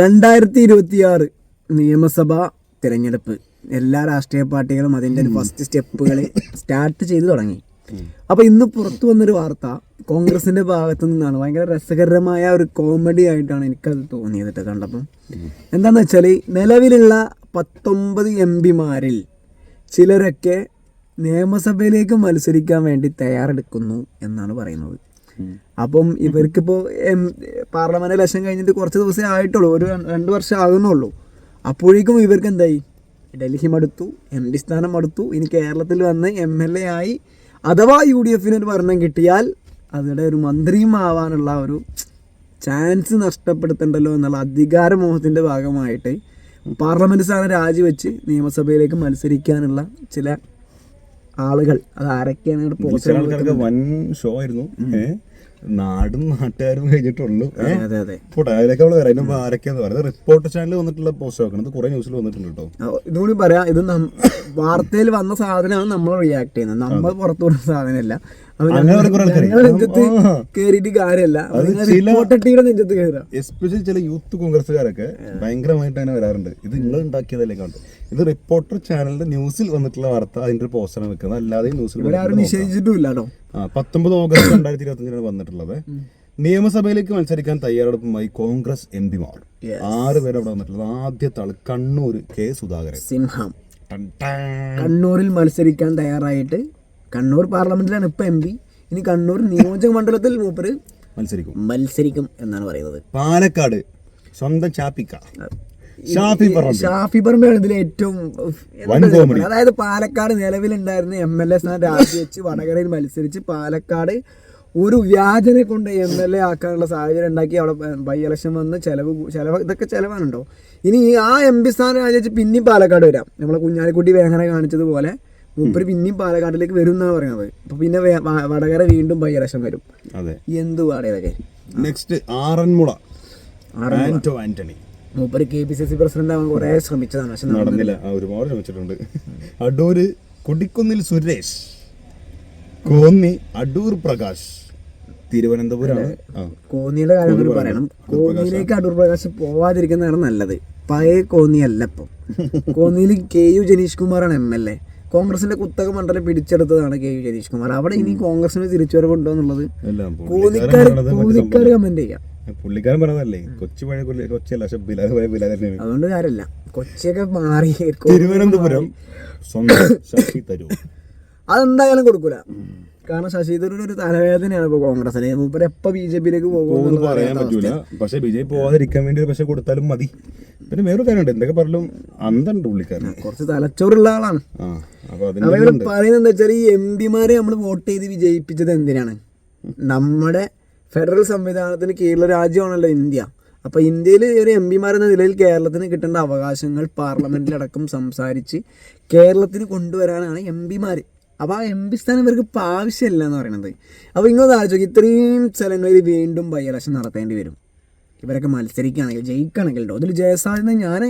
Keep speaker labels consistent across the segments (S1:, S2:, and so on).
S1: രണ്ടായിരത്തി ഇരുപത്തിയാറ് നിയമസഭാ തിരഞ്ഞെടുപ്പ്. എല്ലാ രാഷ്ട്രീയ പാർട്ടികളും അതിന്റെ ഒരു ഫസ്റ്റ് സ്റ്റെപ്പുകൾ സ്റ്റാർട്ട് ചെയ്തു തുടങ്ങി. അപ്പോൾ ഇന്ന് പുറത്തു വന്നൊരു വാർത്ത കോൺഗ്രസിന്റെ ഭാഗത്തു നിന്നാണ്. ഭയങ്കര രസകരമായ ഒരു കോമഡി ആയിട്ടാണ് എനിക്കത് തോന്നിയത് കണ്ടപ്പം. എന്താന്ന് വെച്ചാൽ നിലവിലുള്ള പത്തൊമ്പത് എം പിമാരിൽ ചിലരൊക്കെ നിയമസഭയിലേക്ക് മത്സരിക്കാൻ വേണ്ടി തയ്യാറെടുക്കുന്നു എന്നാണ് പറയുന്നത്. അപ്പം ഇവർക്കിപ്പോൾ എം പാർലമെന്റ് ഇലക്ഷൻ കഴിഞ്ഞിട്ട് കുറച്ച് ദിവസമേ ആയിട്ടുള്ളൂ. ഒരു രണ്ട് വർഷം ആകുന്നുള്ളൂ. അപ്പോഴേക്കും ഇവർക്ക് എന്തായി? ഡൽഹി മടുത്തു എം പി സ്ഥാനം മടുത്തു. ഇനി കേരളത്തിൽ വന്ന് എം എൽ എ ആയി അഥവാ യു ഡി എഫിന് ഒരു ഭരണം കിട്ടിയാൽ അതിടെ ഒരു മന്ത്രിയും ആവാനുള്ള ഒരു ചാൻസ് നഷ്ടപ്പെടുത്തണ്ടല്ലോ എന്നുള്ള അധികാരമോഹത്തിന്റെ ഭാഗമായിട്ട് പാർലമെന്റ് സ്ഥാനം രാജിവെച്ച് നിയമസഭയിലേക്ക് മത്സരിക്കാനുള്ള ചില ആളുകൾ. അത് ആരൊക്കെയാണ്
S2: വൻ ഷോ ആയിരുന്നു. നാടും നാട്ടുകാരും കഴിഞ്ഞിട്ടുള്ളൂ. റിപ്പോർട്ട്
S1: അതെ അതെ.
S2: പോട്ടെ അതിലേക്ക് അവൾ വരാം അതിന് ആരൊക്കെയാന്ന് പറയുന്നത് റിപ്പോർട്ടർ ചാനലിൽ വന്നിട്ടുള്ള പോസ്റ്റ് ഇത് കുറെ ന്യൂസിൽ വന്നിട്ടുണ്ട് കേട്ടോ.
S1: ഇതുകൂടി പറയാം. ഇത് വാർത്തയിൽ വന്ന സാധനമാണ് നമ്മൾ റിയാക്ട് ചെയ്യുന്നത്. നമ്മൾ പുറത്തു വിടുന്ന സാധനമല്ല. കേറിയിട്ട് കാര്യമല്ല
S2: ചില-
S1: നെഞ്ചത്ത്
S2: എസ്പെഷ്യലി യൂത്ത് കോൺഗ്രസ്സുകാരൊക്കെ ഭയങ്കരമായിട്ട് അങ്ങനെ വരാറുണ്ട്. ഇത് നിങ്ങൾ ഉണ്ടാക്കിയതല്ലേ കണ്ടു? ഇത് റിപ്പോർട്ടർ ചാനലിന്റെ ന്യൂസിൽ വന്നിട്ടുള്ള വാർത്ത അതിന്റെ ഒരു പോസ്റ്ററാണ് വെക്കുന്നത്. അല്ലാതെ ന്യൂസിൽ ആ പത്തൊമ്പത് ഓഗസ്റ്റ് രണ്ടായിരത്തി ഇരുപത്തി അഞ്ചിനാണ് വന്നിട്ടുള്ളത് നിയമസഭയിലേക്ക് മത്സരിക്കാൻ തയ്യാറെടുപ്പുമായി കോൺഗ്രസ് എം പിമാർ.
S1: മാർ
S2: ആറ് പേര് അവിടെ വന്നിട്ടുള്ളത്. ആദ്യത്തെ ആൾ കണ്ണൂർ കെ സുധാകരൻ.
S1: സിംഹം. കണ്ണൂരിൽ മത്സരിക്കാൻ തയ്യാറായിട്ട് കണ്ണൂർ പാർലമെന്റിലാണ് ഇപ്പൊ എം പി. ഇനി കണ്ണൂർ നിയോജക മണ്ഡലത്തിൽ മൂപ്പര്
S2: മത്സരിക്കും.
S1: മത്സരിക്കും എന്നാണ് പറയുന്നത്.
S2: പാലക്കാട് സ്വന്തം ചാപ്പിക്ക. ഷാഫി പറമ്പ്
S1: ഷാഫി പറമ്പാണ് ഇതിൽ ഏറ്റവും? അതായത് പാലക്കാട് നിലവിലുണ്ടായിരുന്ന എം എൽ എ സ്ഥാനം രാജിവെച്ച് വടകരയിൽ മത്സരിച്ച് പാലക്കാട് ഒരു വ്യാജനെ കൊണ്ട് എം എൽ എ ആക്കാനുള്ള സാഹചര്യം ഉണ്ടാക്കി. അവിടെ ബൈ ഇലക്ഷൻ വന്ന് ചെലവ് ചെലവ് ഇതൊക്കെ ചെലവാണുണ്ടോ? ഇനി ആ എം പി സ്ഥാനം രാജിവെച്ച് പിന്നെയും പാലക്കാട് വരാം. നമ്മളെ കുഞ്ഞാലിക്കുട്ടി വേങ്ങനെ കാണിച്ചതുപോലെ മൂപ്പര് പിന്നെയും പാലക്കാട്ടിലേക്ക് വരും എന്നാണ് പറയുന്നത്. അപ്പൊ പിന്നെ വടകര വീണ്ടും ബൈ ഇലക്ഷൻ വരും എന്ത് പാടെ ഇതൊക്കെ?
S2: നെക്സ്റ്റ് ആറന്മുള. ആന്റോ ആന്റണി.
S1: മൂപ്പര് K P C C president ആവാൻ കുറെ ശ്രമിച്ചതാണ് പക്ഷെ നടന്നില്ല.
S2: ഒരുപാട് ശ്രമിച്ചിട്ടുണ്ട്. അടൂര് കൊടിക്കുന്നിൽ സുരേഷ്. കോന്നി അടൂർ പ്രകാശ്. തിരുവനന്തപുരമാണ് ആ.
S1: കോന്നിയുടെ കാര്യം കൂടി പറയണം. കോന്നിയിലേക്ക് അടൂർ പ്രകാശ് പോവാതിരിക്കുന്നതാണ് നല്ലത്. പഴയ കോന്നിയല്ല ഇപ്പം. കോന്നിയിൽ കെ യു ജനീഷ് കുമാറാണ് എം എൽ എ. കോൺഗ്രസിന്റെ കുത്തക മണ്ഡലം പിടിച്ചെടുത്തതാണ് കെ യു ജനീഷ് കുമാർ അവിടെ ഇനി കോൺഗ്രസിന് തിരിച്ചുവരവുണ്ടോ എന്നുള്ളത്
S2: എല്ലാം
S1: കോന്നിക്കാർ കോന്നിക്കാർ കമന്റ് ചെയ്യാം.
S2: പുള്ളിക്കാരൻ പറഞ്ഞതല്ലേ കൊച്ചി പഴയ കൊച്ചല്ല പക്ഷെ ബിലാൽ പഴയ ബിലാൽ തന്നെയാണ്
S1: അതുകൊണ്ട് കാര്യമല്ല കൊച്ചിയൊക്കെ മാറി
S2: തിരുവനന്തപുരം സ്വന്തം ശക്തി തരൂ.
S1: അതെന്തായാലും കൊടുക്കൂല. കാരണം ശശി തരൂർ ഒരു തലവേദനയാണ് ഇപ്പൊ കോൺഗ്രസിന് മൂപ്പര് എപ്പൊ ബി ജെ പിയിലേക്ക്
S2: പോകുമെന്ന്
S1: പോകും
S2: പറയാൻ പറ്റൂല. പക്ഷെ ബി ജെ പി പോവാതിരിക്കാൻ വേണ്ടി പക്ഷെ കൊടുത്താലും മതി. പിന്നെ വേറൊരു കാര്യമുണ്ട്. എന്തൊക്കെ പറഞ്ഞാലും അന്തണ്ട് പുള്ളിക്കാരൻ.
S1: കുറച്ച് തലച്ചോറുള്ള ആളാണ്. പറയുന്നത് എന്താ വെച്ചാൽ ഈ എം പിമാരെ നമ്മൾ വോട്ട് ചെയ്ത് വിജയിപ്പിച്ചത് എന്തിനാണ്? നമ്മുടെ ഫെഡറൽ സംവിധാനത്തിന് കീഴിലുള്ള രാജ്യമാണല്ലോ ഇന്ത്യ. അപ്പൊ ഇന്ത്യയിൽ ഒരു എം എന്ന നിലയിൽ കേരളത്തിന് കിട്ടേണ്ട അവകാശങ്ങൾ പാർലമെന്റിലടക്കം സംസാരിച്ച് കേരളത്തിന് കൊണ്ടുവരാനാണ് എം പിമാര്. അപ്പോൾ ആ എം പി സ്ഥാനം ഇവർക്ക് ഇപ്പം ആവശ്യമില്ല എന്ന് പറയുന്നത് അപ്പോൾ ഇങ്ങോട്ട് ആലോചിക്കും ഇത്രയും സ്ഥലങ്ങളിൽ വീണ്ടും ബൈ ഇലക്ഷൻ നടത്തേണ്ടി വരും. ഇവരൊക്കെ മത്സരിക്കുകയാണെങ്കിൽ ജയിക്കുകയാണെങ്കിൽ കേട്ടോ അതിൽ ജയസാധ്യത ഞാൻ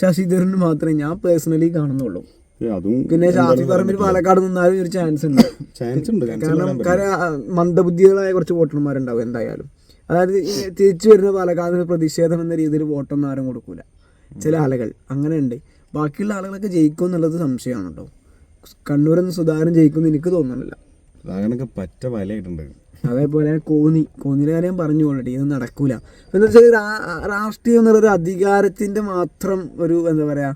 S1: ശശി തരൂരിന് മാത്രമേ ഞാൻ പേഴ്സണലി കാണുന്നുള്ളൂ. പിന്നെ ഷാഫി പറമ്പിൽ പാലക്കാട് നിന്നാലും ഒരു ചാൻസ് ഉണ്ട്.
S2: ചാൻസ് ഉണ്ട്
S1: കാരണം കാരണം മന്ദബുദ്ധികളായ കുറച്ച് വോട്ടർമാരുണ്ടാവും എന്തായാലും. അതായത് തിരിച്ചു വരുന്ന പാലക്കാടിന് പ്രതിഷേധം എന്ന രീതിയിൽ വോട്ടൊന്നും ആരും കൊടുക്കൂല. ചില ആളുകൾ. അങ്ങനെയുണ്ട്. ബാക്കിയുള്ള ആളുകളൊക്കെ ജയിക്കും എന്നുള്ളത് സംശയമാണ് കേട്ടോ കണ്ണൂരെന്ന് സുധാകരൻ ജയിക്കുമെന്ന് എനിക്ക് തോന്നുന്നില്ല.
S2: സുധാകരനൊക്കെ പറ്റ വലയിട്ടുണ്ട്
S1: അതേപോലെ കോന്നി. കോന്നിയുടെ കാര്യം പറഞ്ഞു കൊള്ളട്ടെ ഇത് നടക്കൂല. എന്താ വെച്ചാൽ രാഷ്ട്രീയം എന്നുള്ളൊരു അധികാരത്തിന്റെ മാത്രം ഒരു എന്താ പറയാ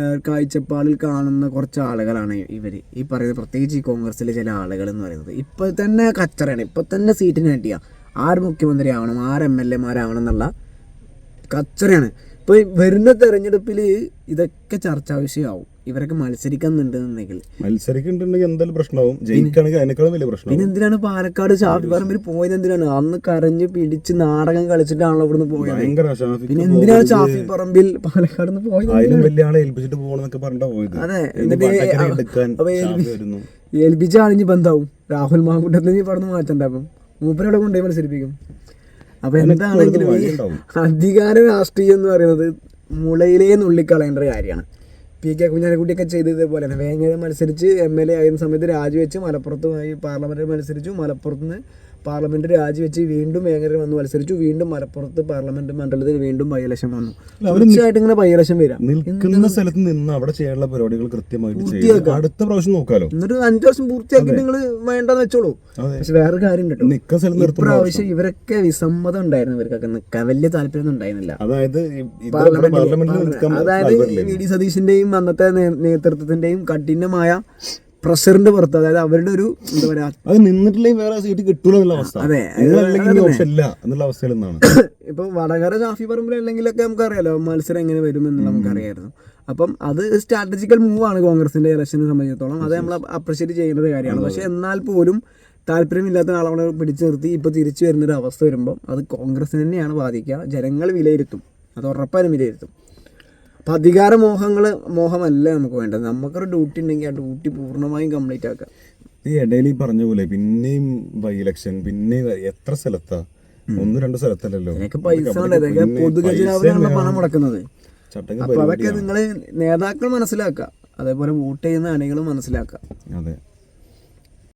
S1: ഏഹ് കാഴ്ചപ്പാടിൽ കാണുന്ന കുറച്ച് ആളുകളാണ് ഇവർ ഈ പറയുന്നത് പ്രത്യേകിച്ച് ഈ കോൺഗ്രസിലെ ചില ആളുകൾ എന്ന് പറയുന്നത്. ഇപ്പൊ തന്നെ കച്ചറയാണ്. ഇപ്പൊ തന്നെ സീറ്റിന് കിട്ടിയ ആര് മുഖ്യമന്ത്രി ആവണം ആര് എം എൽ എമാരാവണം എന്നുള്ള കച്ചറയാണ്. ഇപ്പൊ ഈ വരുന്ന തെരഞ്ഞെടുപ്പിൽ ഇതൊക്കെ ചർച്ചാ വിഷയമാവും ഇവരൊക്കെ മത്സരിക്കുന്നുണ്ടെന്നുണ്ടെങ്കിൽ
S2: മത്സരിക്കുന്നുണ്ടെങ്കിൽ എന്തായാലും പ്രശ്നമാവും. ജയിക്കുകയാണെങ്കിൽ അതിനേക്കാളും വലിയ പ്രശ്നം
S1: പിന്നെ എന്തിനാണ് പാലക്കാട് ഷാഫി പറമ്പിൽ പോയത് എന്തിനാണ്? അന്ന് കരഞ്ഞ് പിടിച്ച് നാടകം കളിച്ചിട്ടാണല്ലോ ഇവിടുന്ന് പോയത്. പിന്നെ എന്തിനാണ് ഷാഫി പറമ്പിൽ പാലക്കാട് നിന്ന് പോയത്
S2: അതിലും വലിയ ആളെ ഏൽപ്പിച്ചിട്ട് പോകണമെന്നൊക്കെ പറഞ്ഞിട്ടാ പോയത്.
S1: അതെ, എന്നിട്ട് ഏൽപ്പിച്ച ആളിഞ്ഞ് ബന്ധാവും രാഹുൽ മാങ്കുട്ടത്തിൽ നീ പറഞ്ഞു മാറ്റണ്ട അപ്പം? മൂപ്പരവിടെ കൊണ്ടുപോയി മത്സരിപ്പിക്കും? അപ്പൊ എന്താണെങ്കിലും ഈ. അധികാര രാഷ്ട്രീയം എന്ന് പറയുന്നത് മുളയിലേ നുള്ളിക്കളയേണ്ട ഒരു കാര്യമാണ് പി കെ കുഞ്ഞാലിക്കുട്ടിയൊക്കെ ചെയ്തതുപോലെ തന്നെ വേങ്ങര മത്സരിച്ച് എം എൽ എ ആയിരുന്ന സമയത്ത് രാജിവെച്ച് മലപ്പുറത്ത് പോയി പാർലമെന്റിൽ മത്സരിച്ചു മലപ്പുറത്ത് നിന്ന് പാർലമെന്റ് രാജിവെച്ച് വീണ്ടും വേങ്ങര വന്ന് മത്സരിച്ചു. വീണ്ടും മലപ്പുറത്ത് പാർലമെന്റ് മണ്ഡലത്തിൽ വീണ്ടും ബൈ ഇലക്ഷൻ വന്നു തീർച്ചയായിട്ടും ഇങ്ങനെ ബൈ ഇലക്ഷൻ വരാം.
S2: നിൽക്കുന്ന സ്ഥലത്ത് നിന്ന് അവിടെ ചെയ്യാനുള്ള പരിപാടികൾ കൃത്യമായിട്ട് അടുത്ത പ്രാവശ്യം നോക്കാലോ?
S1: എന്നിട്ട് അഞ്ചു വർഷം പൂർത്തിയാക്കി നിങ്ങൾ വേണ്ടെന്ന് വെച്ചോളൂ. പക്ഷെ വേറെ കാര്യം കേട്ടോ.
S2: നിൽക്കുന്ന സ്ഥലത്ത് നിർത്തുമ്പോൾ
S1: ഇപ്രാവശ്യം ഇവരൊക്കെ വിസമ്മതം ഉണ്ടായിരുന്നു ഇവർക്കൊക്കെ. നിൽക്കാൻ വലിയ താല്പര്യമൊന്നും ഉണ്ടായിരുന്നില്ല.
S2: അതായത്
S1: അതായത്. വി ഡി സതീഷിന്റെയും അന്നത്തെ നേതൃത്വത്തിന്റെയും കഠിനമായ പ്രഷറിന്റെ പുറത്ത് അതായത് അവരുടെ ഒരു എന്താ പറയാ
S2: അത് നിന്നിട്ടില്ലെങ്കിൽ വേറെ സീറ്റ് കിട്ടൂല എന്നുള്ള അവസ്ഥ.
S1: അതെ.
S2: ഓപ്ഷൻ ഇല്ല എന്നുള്ള അവസ്ഥയിൽ നിന്നാണ്.
S1: ഇപ്പൊ വടകര ഷാഫി പറമ്പിൽ അല്ലെങ്കിലൊക്കെ നമുക്കറിയാലോ മത്സരം എങ്ങനെ വരും എന്നുള്ള നമുക്കറിയായിരുന്നു. അപ്പം അത് സ്ട്രാറ്റജിക്കൽ മൂവ് ആണ് കോൺഗ്രസിന്റെ ഇലക്ഷനെ സംബന്ധിച്ചിടത്തോളം. അത് നമ്മൾ അപ്രിഷിയേറ്റ് ചെയ്യുന്ന ഒരു കാര്യമാണ്. പക്ഷെ എന്നാൽ പോലും താല്പര്യമില്ലാത്ത ആളവിടെ പിടിച്ചു നിർത്തി ഇപ്പൊ തിരിച്ചു വരുന്ന ഒരു അവസ്ഥ വരുമ്പോൾ അത് കോൺഗ്രസ് തന്നെയാണ് ബാധിക്കുക. ജനങ്ങൾ വിലയിരുത്തും. അത് ഉറപ്പായും വിലയിരുത്തും. അപ്പൊ അധികാര മോഹങ്ങൾ മോഹമല്ല നമുക്ക് വേണ്ടത്. നമുക്കൊരു ഡ്യൂട്ടി ഉണ്ടെങ്കിൽ ആ ഡ്യൂട്ടി പൂർണമായും കംപ്ലീറ്റ് ആക്കാം.
S2: ഈ ഇടയിൽ ഈ പറഞ്ഞ പോലെ പിന്നെയും ബൈ ഇലക്ഷൻ പിന്നെ എത്ര സ്ഥലത്താ? ഒന്ന് രണ്ട് സ്ഥലത്തല്ലല്ലോ.
S1: പൈസ പണം മുടക്കുന്നത്. അപ്പൊ അതൊക്കെ നിങ്ങൾ നേതാക്കൾ മനസ്സിലാക്കുക അതേപോലെ വോട്ട് ചെയ്യുന്ന അണികൾ മനസ്സിലാക്കുക
S2: അതെ.